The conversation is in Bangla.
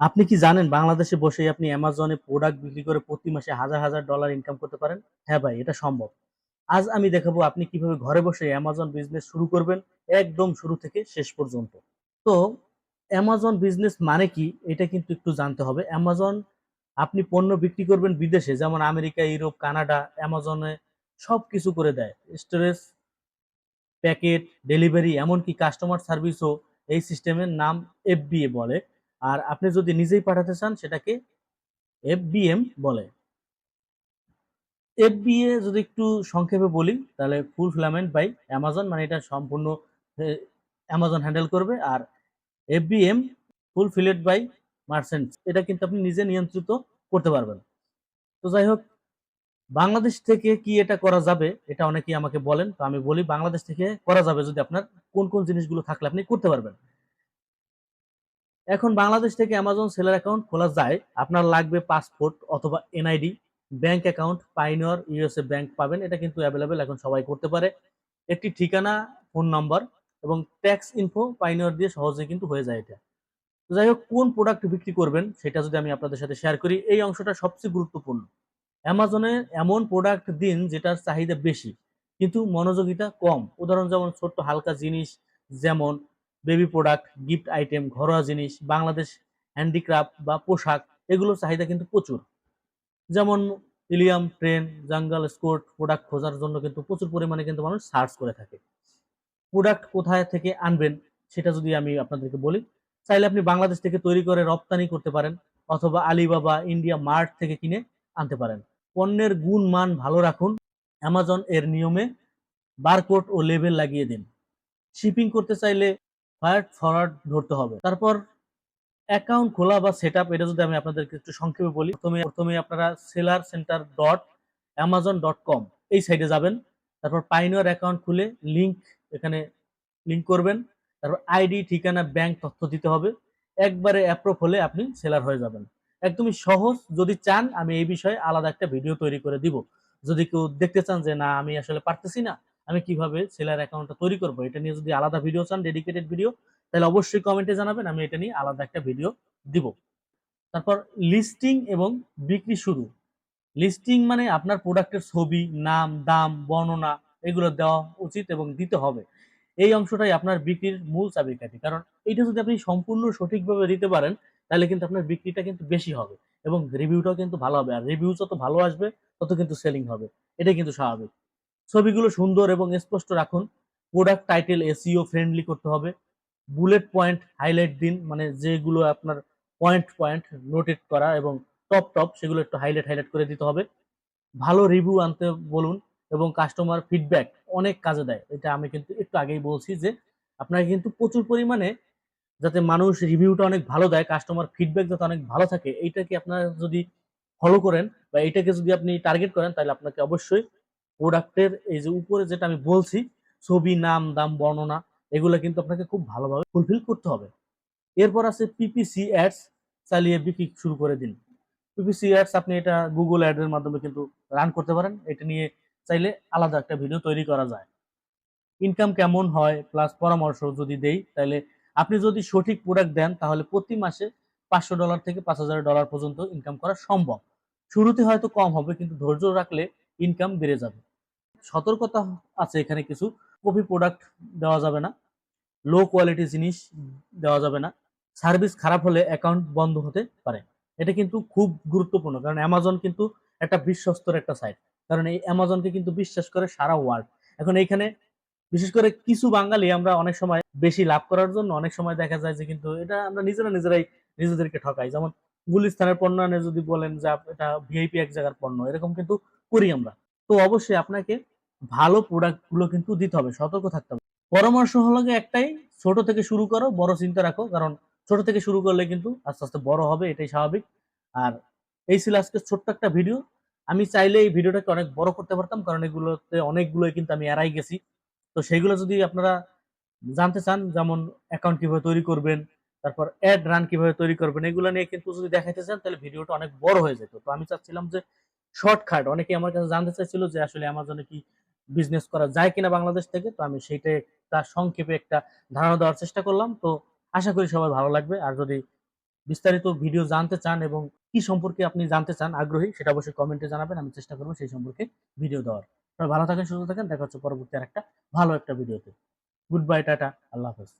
আপনি কি জানেন বাংলাদেশে বসেই আপনি অ্যামাজনে প্রোডাক্ট বিক্রি করে প্রতি মাসে হাজার হাজার ডলার ইনকাম করতে পারেন? হ্যাঁ ভাই, এটা সম্ভব। আজ আমি দেখাবো আপনি কীভাবে ঘরে বসে অ্যামাজন বিজনেস শুরু করবেন একদম শুরু থেকে শেষ পর্যন্ত। তো অ্যামাজন বিজনেস মানে কি? এটা কিন্তু একটু জানতে হবে। অ্যামাজন আপনি পণ্য বিক্রি করবেন বিদেশে, যেমন আমেরিকা, ইউরোপ, কানাডা অ্যামাজনে সব কিছু করে দেয়। স্টোরেজ, প্যাকেট, ডেলিভারি, এমনকি কাস্টমার সার্ভিসও এই সিস্টেমের নাম এফবিএ বলে। আর আপনি যদি নিজেই পাঠাতে চান, সেটাকে এফবিএম বলে। এফবিএ যদি একটু সংক্ষেপে বলি, তাহলে ফুলফিলামেন্ট বাই অ্যামাজন মানে এটা সম্পূর্ণ অ্যামাজন হ্যান্ডেল করবে। আর এফবিএম ফুলফিলেড বাই মার্চেন্টস এটা কিন্তু আপনি নিজে নিয়ন্ত্রিত করতে পারবেন। তো যাই হোক, বাংলাদেশ থেকে কি এটা করা যাবে, এটা অনেকেই আমাকে বলেন। তো আমি বলি, বাংলাদেশ থেকে করা যাবে যদি আপনার কোন কোন জিনিসগুলো থাকলে আপনি করতে পারবেন। এখন বাংলাদেশ থেকে অ্যামাজন সেলার অ্যাকাউন্ট খোলা যায়। আপনার লাগবে পাসপোর্ট অথবা NID bank account Payoneer USA bank পাবেন। এটা কিন্তু অ্যাভেলেবেল এখন সবাই করতে পারে। একটি ঠিকানা ফোন নাম্বার এবং ট্যাক্স ইনফো পাইনর দিয়ে সহজে কিন্তু হয়ে যায় এটা। যাই হোক, কোন প্রোডাক্ট বিক্রি করবেন সেটা যদি আমি আপনাদের সাথে শেয়ার করি, এই অংশটা সবচেয়ে গুরুত্বপূর্ণ। অ্যামাজনে এমন প্রোডাক্ট দিন যেটার চাহিদা বেশি, কিন্তু মনোযোগিতা কম। উদাহরণ যেমন ছোট্ট হালকা জিনিস, যেমন বেবি প্রোডাক্ট গিফট আইটেম ঘরোয়া জিনিস, বাংলাদেশ হ্যান্ডিক্রাফট বা পোশাক, এগুলোর চাহিদা কিন্তু প্রচুর। যেমন Helium ten Jungle Scout product খোঁজার জন্য কিন্তু প্রচুর পরিমাণে কিন্তু মানুষ সার্চ করে থাকে। প্রোডাক্ট কোথায় থেকে আনবেন, সেটা যদি আমি আপনাদেরকে বলি, চাইলে আপনি বাংলাদেশ থেকে তৈরি করে রপ্তানি করতে পারেন, অথবা আলিবাবা ইন্ডিয়া মার্ট থেকে কিনে আনতে পারেন। পণ্যের গুণ মান ভালো রাখুন অ্যামাজন এর নিয়মে বারকোড ও লেবেল লাগিয়ে দিন। শিপিং করতে চাইলে ফায়ার ফরওয়ার্ড ধরতে হবে। তারপর অ্যাকাউন্ট খোলা বা সেট আপ এটা যদি আমি আপনাদেরকে একটু সংক্ষেপে বলি, প্রথমে প্রথমে আপনারা seller central dot Amazon dot com এই সাইডে যাবেন। তারপর পাইনিয়র অ্যাকাউন্ট খুলে লিংক এখানে লিঙ্ক করবেন। তারপর আইডি ঠিকানা ব্যাংক তথ্য দিতে হবে। একবারে অ্যাপ্রুভ হলে আপনি সেলার হয়ে যাবেন। একদমই সহজ। যদি চান, আমি এই বিষয়ে আলাদা একটা ভিডিও তৈরি করে দিব। যদি কেউ দেখতে চান যে, না, আমি আসলে পারতেছি না আমি কীভাবে সেলার অ্যাকাউন্টটা তৈরি করব? এটা নিয়ে যদি আলাদা ভিডিও চান ডেডিকেটেড ভিডিও তাহলে অবশ্যই কমেন্টে জানাবেন, আমি এটা নিয়ে আলাদা একটা ভিডিও দিব। তারপর লিস্টিং এবং বিক্রি শুরু। লিস্টিং মানে আপনার প্রোডাক্টের ছবি, নাম, দাম, বর্ণনা, এগুলো দেওয়া উচিত এবং দিতে হবে। এই অংশটাই আপনার বিক্রির মূল চাবিকাঠি। কারণ এটা যদি আপনি সম্পূর্ণ সঠিকভাবে দিতে পারেন, তাহলে কিন্তু আপনার বিক্রিটা কিন্তু বেশি হবে এবং রিভিউটাও কিন্তু ভালো হবে। আর রিভিউ যত ভালো আসবে, তত কিন্তু সেলিং হবে। এটাই কিন্তু স্বাভাবিক। ছবিগুলো সুন্দর এবং স্পষ্ট রাখুন। প্রোডাক্ট টাইটেল এসিও ফ্রেন্ডলি করতে হবে। বুলেট পয়েন্ট হাইলাইট দিন মানে যেগুলো আপনার পয়েন্ট পয়েন্ট নোটেট করা এবং টপ টপ সেগুলো একটু হাইলাইট হাইলাইট করে দিতে হবে। ভালো রিভিউ আনতে বলুন এবং কাস্টমার ফিডব্যাক অনেক কাজে দেয়। এটা আমি কিন্তু একটু আগেই বলছি যে, আপনাকে কিন্তু প্রচুর পরিমাণে যাতে মানুষ রিভিউটা অনেক ভালো দেয় কাস্টমার ফিডব্যাক যাতে অনেক ভালো থাকে, এইটাকে আপনারা যদি ফলো করেন বা এইটাকে যদি আপনি টার্গেট করেন, তাহলে আপনাকে অবশ্যই প্রোডাক্টের এই যে উপরে যেটা আমি বলছি, ছবি, নাম, দাম, বর্ণনা, এগুলো কিন্তু আপনাকে খুব ভালোভাবে ফুলফিল করতে হবে। এরপর আছে পিপিসি অ্যাডস চালিয়ে বিক্রি শুরু করে দিন। পিপিসি অ্যাডস আপনি এটা গুগল অ্যাডের মাধ্যমে কিন্তু রান করতে পারেন। এটা নিয়ে চাইলে আলাদা একটা ভিডিও তৈরি করা যায়। ইনকাম কেমন হয় প্লাস পরামর্শ যদি দেই তাহলে আপনি যদি সঠিক প্রোডাক্ট দেন, তাহলে প্রতি মাসে পাঁচশো ডলার থেকে পাঁচ হাজার ডলার পর্যন্ত ইনকাম করা সম্ভব। শুরুতে হয়তো কম হবে, কিন্তু ধৈর্য রাখলে ইনকাম বেড়ে যাবে। সতর্কতা আছে এখানে কিছু। কপি প্রোডাক্ট দেওয়া যাবে না। লো কোয়ালিটি জিনিস দেওয়া যাবে না। সার্ভিস খারাপ হলে অ্যাকাউন্ট বন্ধ হতে পারে। এটা কিন্তু খুব গুরুত্বপূর্ণ। কারণ অ্যামাজন কিন্তু একটা বিশ্বস্তর একটা সাইট কারণ এই অ্যামাজনকে কিন্তু বিশ্বাস করে সারা ওয়ার্ল্ড এখন এইখানে বিশেষ করে কিছু বাঙালি আমরা অনেক সময় বেশি লাভ করার জন্য অনেক সময় দেখা যায় যে কিন্তু এটা আমরা নিজেরা নিজেরাই নিজেদেরকে ঠকাই। যেমন গুলিস্তানের পণ্য আনে যদি বলেন যে এটা ভিআইপি এক জায়গার পণ্য। এরকম কিন্তু করি আমরা। তো অবশ্যই আপনাকে ভালো প্রোডাক্টগুলো কিন্তু দিতে হবে, সতর্ক থাকতে হবে। পরামর্শ হলো একটাই, ছোট থেকে শুরু করো, বড় চিন্তা রাখো, কারণ ছোট থেকে শুরু করলে কিন্তু আস্তে আস্তে বড় হবে, এটাই স্বাভাবিক। আর এই ছিল আজকে ছোট্ট একটা ভিডিও আমি চাইলে এই ভিডিওটাকে অনেক বড় করতে পারতাম, কারণ এগুলোতে অনেকগুলোই কিন্তু আমি এড়াই গেছি। তো সেইগুলো যদি আপনারা জানতে চান, যেমন অ্যাকাউন্ট কীভাবে তৈরি করবেন, তারপর অ্যাড রান কীভাবে তৈরি করবেন, এগুলো নিয়ে কিন্তু যদি দেখাইতে চান, তাহলে ভিডিওটা অনেক বড় হয়ে যেত। তো আমি চাচ্ছিলাম যে শর্টকাট। অনেকে আমার কাছে জানতে চাইছিল যে আসলে অ্যামাজনে কি বিজনেস করা যায় কিনা বাংলাদেশ থেকে, তো আমি সেইটা তার সংক্ষেপে একটা ধারণা দেওয়ার চেষ্টা করলাম। তো আশা করি সবার ভালো লাগবে। আর যদি বিস্তারিত ভিডিও জানতে চান এবং কি সম্পর্কে আপনি জানতে চান আগ্রহী, সেটা অবশ্যই কমেন্টে জানাবেন। আমি চেষ্টা করব সেই সম্পর্কে ভিডিও দেওয়ার। সবাই ভালো থাকেন, সুস্থ থাকেন। দেখা হচ্ছে পরবর্তী আর একটা ভালো একটা ভিডিওতে গুড বাই টাটা। আল্লাহ হাফেজ।